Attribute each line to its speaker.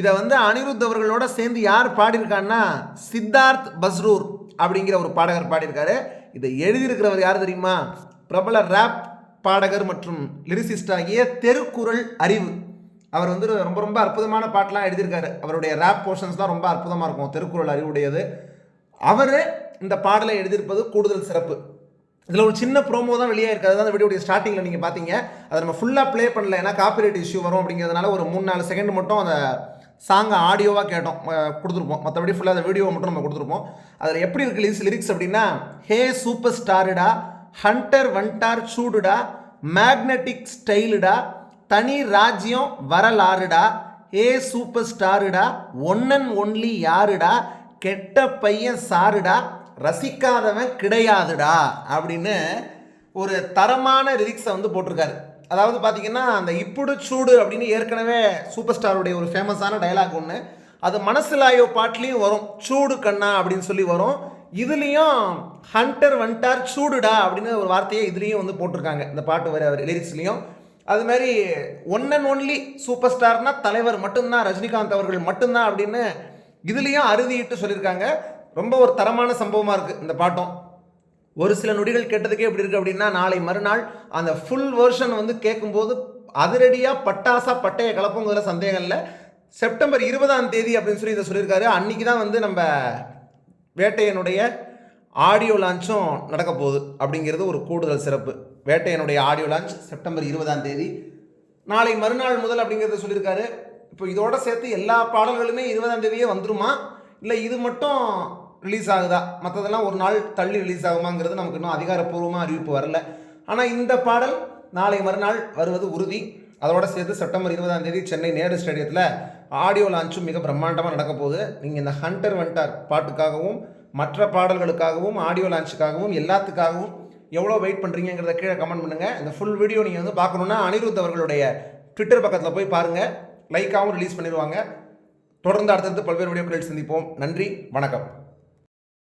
Speaker 1: இதை வந்து அனிருத் அவர்களோட சேர்ந்து யார் பாடியிருக்கான்னா சித்தார்த் பஸ்ரூர் அப்படிங்கிற ஒரு பாடகர் பாடியிருக்காரு. இதை எழுதியிருக்கிறவர் யார் தெரியுமா? பிரபல ரேப் பாடகர் மற்றும் லிரிசிஸ்ட் ஆகிய தெருக்குறள் அறிவு. அவர் வந்து ரொம்ப ரொம்ப அற்புதமான பாட்டெலாம் எழுதியிருக்காரு. அவருடைய ரேப் போர்ஷன்ஸ் தான் ரொம்ப அற்புதமாக இருக்கும். தெருக்குறள் அறிவுடையது. அவர் இந்த பாடலை எழுதியிருப்பது கூடுதல் சிறப்பு. இதில் ஒரு சின்ன ப்ரோமோ தான் வெளியே இருக்குது அதுதான் வீடியோடைய ஸ்டார்டிங்கில் நீங்கள் பார்த்தீங்க. அதை நம்ம ஃபுல்லாக ப்ளே பண்ணல. ஏன்னா காப்பிரைட் இஷ்யூ வரும் அப்படிங்கிறதுனால ஒரு மூணு நாலு செகண்ட் மட்டும் அந்த சாங்கை ஆடியோவாக கேட்டோம் கொடுத்துருப்போம். மற்றபடி ஃபுல்லாக அந்த வீடியோவை மட்டும் நம்ம கொடுத்துருப்போம். அதில் எப்படி இருக்கு லிரிக்ஸ் லிரிக்ஸ் அப்படின்னா ஹே சூப்பர் ஸ்டாருடா ஹண்டர் வன்டார் சூடுடா மேக்னெட்டிக் ஸ்டைலுடா தனி ராஜ்யம் வரலாறுடா ஏ சூப்பர் ஸ்டாருடா ஒன் அண்ட் ஒன்லி யாருடா கெட்ட பையன் சாருடா ரசிக்காதவன் கிடையாதுடா அப்படின்னு ஒரு தரமான லிரிக்ஸை வந்து போட்டிருக்காரு. அதாவது பார்த்தீங்கன்னா அந்த இப்புடு சூடு அப்படின்னு ஏற்கனவே சூப்பர் ஸ்டாருடைய ஒரு ஃபேமஸான டயலாக் ஒன்று அது மனசிலாயோ பாட்லேயும் வரும். சூடு கண்ணா அப்படின்னு சொல்லி வரும். இதுலேயும் ஹண்டர் வன்டார் சூடுடா அப்படின்னு ஒரு வார்த்தையை இதுலேயும் வந்து போட்டிருக்காங்க. இந்த பாட்டு வர லிரிக்ஸ்லேயும் அது மாதிரி ஒன் அண்ட் ஒன்லி சூப்பர் ஸ்டார்னா தலைவர் மட்டும்தான் ரஜினிகாந்த் அவர்கள் மட்டும்தான் அப்படின்னு இதுலேயும் அறுதிட்டு சொல்லியிருக்காங்க. ரொம்ப ஒரு தரமான சம்பவமாக இருக்குது இந்த பாட்டம். ஒரு சில நொடிகள் கேட்டதுக்கே எப்படி இருக்குது அப்படின்னா நாளை மறுநாள் அந்த ஃபுல் வேர்ஷன் வந்து கேட்கும்போது அதிரடியாக பட்டாசா பட்டையை கலப்புங்கிற சந்தேகம் இல்லை. செப்டம்பர் இருபதாம் தேதி அப்படின்னு சொல்லி இதை சொல்லியிருக்காரு. அன்னைக்கு தான் வந்து நம்ம வேட்டையனுடைய ஆடியோ லான்ச்சும் நடக்க போகுது அப்படிங்கிறது ஒரு கூடுதல் சிறப்பு. வேட்டையனுடைய ஆடியோ லான்ச் செப்டம்பர் இருபதாம் தேதி. நாளை மறுநாள் முதல் அப்படிங்கிறத சொல்லியிருக்காரு. இப்போ இதோட சேர்த்து எல்லா பாடல்களுமே இருபதாம் தேதியே வந்துருமா? இல்லை இது மட்டும் ரிலீஸ் ஆகுதா? மற்றதெல்லாம் ஒரு நாள் தள்ளி ரிலீஸ் ஆகுமாங்கிறது நமக்கு இன்னும் அதிகாரப்பூர்வமாக அறிவிப்பு வரல. ஆனால் இந்த பாடல் நாளை மறுநாள் வருவது உறுதி. அதோட சேர்த்து செப்டம்பர் இருபதாம் தேதி சென்னை நேரு ஸ்டேடியத்தில் ஆடியோ லான்ச்சும் மிக பிரம்மாண்டமாக நடக்க போகுது. நீங்கள் இந்த ஹண்டர் வண்டர் பாட்டுக்காகவும் மற்ற பாடல்களுக்காகவும் ஆடியோ லான்ச்சுக்காகவும் எல்லாத்துக்காகவும் எவ்வளோ வெயிட் பண்ணுறீங்கிறத கீழே கமெண்ட் பண்ணுங்கள் இந்த ஃபுல் வீடியோ நீங்கள் வந்து பார்க்கணுன்னா அனிருத் அவர்களுடைய ட்விட்டர் பக்கத்தில் போய் பாருங்கள் லைக்காகவும் ரிலீஸ் பண்ணிடுவாங்க. தொடர்ந்து அடுத்தடுத்து பல்வேறு வீடியோக்களில் சந்திப்போம். நன்றி வணக்கம்.